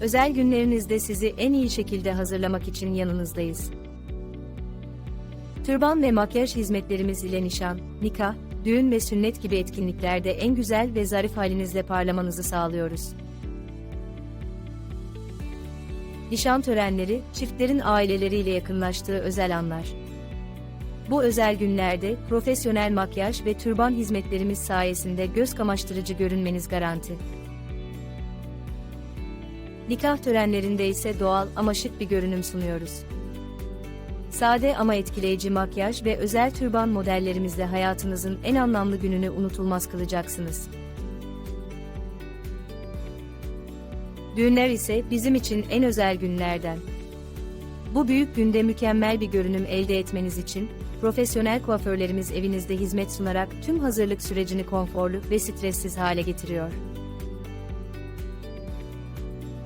Özel günlerinizde sizi en iyi şekilde hazırlamak için yanınızdayız. Türban ve makyaj hizmetlerimiz ile nişan, nikah, düğün ve sünnet gibi etkinliklerde en güzel ve zarif halinizle parlamanızı sağlıyoruz. Nişan törenleri, çiftlerin aileleriyle yakınlaştığı özel anlar. Bu özel günlerde profesyonel makyaj ve türban hizmetlerimiz sayesinde göz kamaştırıcı görünmeniz garanti. Nikah törenlerinde ise doğal ama şık bir görünüm sunuyoruz. Sade ama etkileyici makyaj ve özel türban modellerimizle hayatınızın en anlamlı gününü unutulmaz kılacaksınız. Düğünler ise bizim için en özel günlerden. Bu büyük günde mükemmel bir görünüm elde etmeniz için profesyonel kuaförlerimiz evinizde hizmet sunarak tüm hazırlık sürecini konforlu ve stressiz hale getiriyor.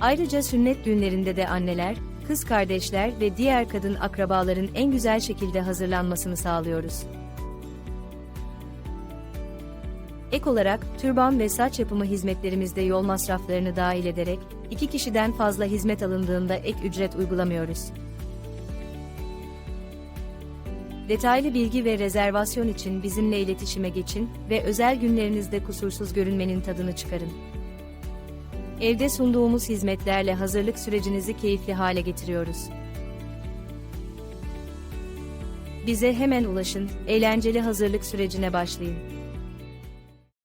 Ayrıca sünnet düğünlerinde de anneler, kız kardeşler ve diğer kadın akrabaların en güzel şekilde hazırlanmasını sağlıyoruz. Ek olarak türban ve saç yapımı hizmetlerimizde yol masraflarını dahil ederek iki kişiden fazla hizmet alındığında ek ücret uygulamıyoruz. Detaylı bilgi ve rezervasyon için bizimle iletişime geçin ve özel günlerinizde kusursuz görünmenin tadını çıkarın. Evde sunduğumuz hizmetlerle hazırlık sürecinizi keyifli hale getiriyoruz. Bize hemen ulaşın, eğlenceli hazırlık sürecine başlayın.